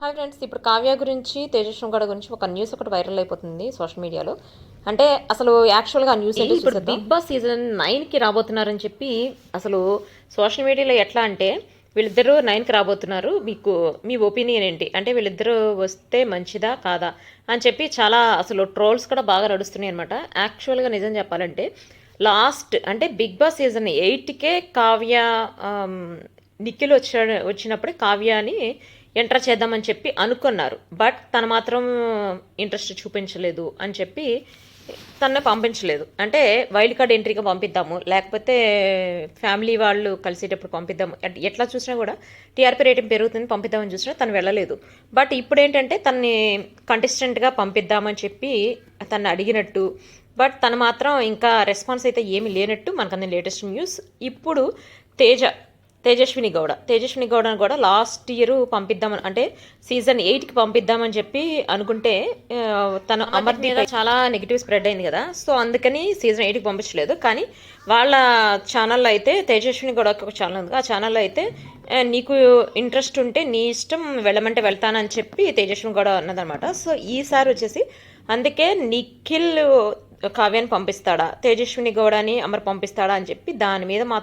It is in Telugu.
హాయ్ ఫ్రెండ్స్ ఇప్పుడు కావ్య గురించి తేజస్వం గడ గురించి ఒక న్యూస్ ఒకటి వైరల్ అయిపోతుంది సోషల్ మీడియాలో. అంటే అసలు యాక్చువల్గా ఆ న్యూస్ ఏంటి ఇప్పుడు బిగ్ బాస్ సీజన్ నైన్కి రాబోతున్నారని చెప్పి అసలు సోషల్ మీడియాలో ఎట్లా అంటే వీళ్ళిద్దరూ నైన్కి రాబోతున్నారు. మీకు మీ ఒపీనియన్ ఏంటి? అంటే వీళ్ళిద్దరూ వస్తే మంచిదా కాదా అని చెప్పి చాలా అసలు ట్రోల్స్ కూడా బాగా నడుస్తున్నాయి అనమాట యాక్చువల్గా నిజం చెప్పాలంటే లాస్ట్ అంటే బిగ్ బాస్ సీజన్ ఎయిట్కే కావ్య నిఖిల్ వచ్చా వచ్చినప్పుడే కావ్యాని ఎంటర్ చేద్దామని చెప్పి అనుకున్నారు. బట్ తను మాత్రం ఇంట్రెస్ట్ చూపించలేదు అని చెప్పి తనని పంపించలేదు. అంటే వైల్డ్ కార్డ్ ఎంట్రీగా పంపిద్దాము లేకపోతే ఫ్యామిలీ వాళ్ళు కలిసేటప్పుడు పంపిద్దాము. ఎట్లా చూసినా కూడా టీఆర్పీ రేటింగ్ పెరుగుతుంది పంపిద్దామని చూసినా తను వెళ్ళలేదు. బట్ ఇప్పుడు ఏంటంటే తనని కంటెస్టెంట్గా పంపిద్దామని చెప్పి తను అడిగినట్టు బట్ తను మాత్రం ఇంకా రెస్పాన్స్ అయితే ఏమీ లేనట్టు మనకు లేటెస్ట్ న్యూస్ ఇప్పుడు తేజ తేజస్విని గౌడ. తేజస్విని గౌడను కూడా లాస్ట్ ఇయర్ పంపిద్దామని అంటే సీజన్ ఎయిట్కి పంపిద్దామని చెప్పి అనుకుంటే తను అమర్దీప్ మీద చాలా నెగిటివ్ స్ప్రెడ్ అయింది కదా. సో అందుకని సీజన్ ఎయిట్కి పంపించలేదు. కానీ వాళ్ళ ఛానల్లో అయితే తేజస్విని గౌడ ఒక ఛానల్ ఉంది ఆ ఛానల్లో అయితే నీకు ఇంట్రెస్ట్ ఉంటే నీ ఇష్టం వెళ్ళమంటే వెళ్తానని చెప్పి తేజస్విని గౌడ అన్నదనమాట. సో ఈసారి వచ్చేసి అందుకే నిఖిల్ కావ్యాన్ని పంపిస్తాడా? తేజస్విని గౌడని అమర్ పంపిస్తాడా అని చెప్పి దాని మీద మాత్రం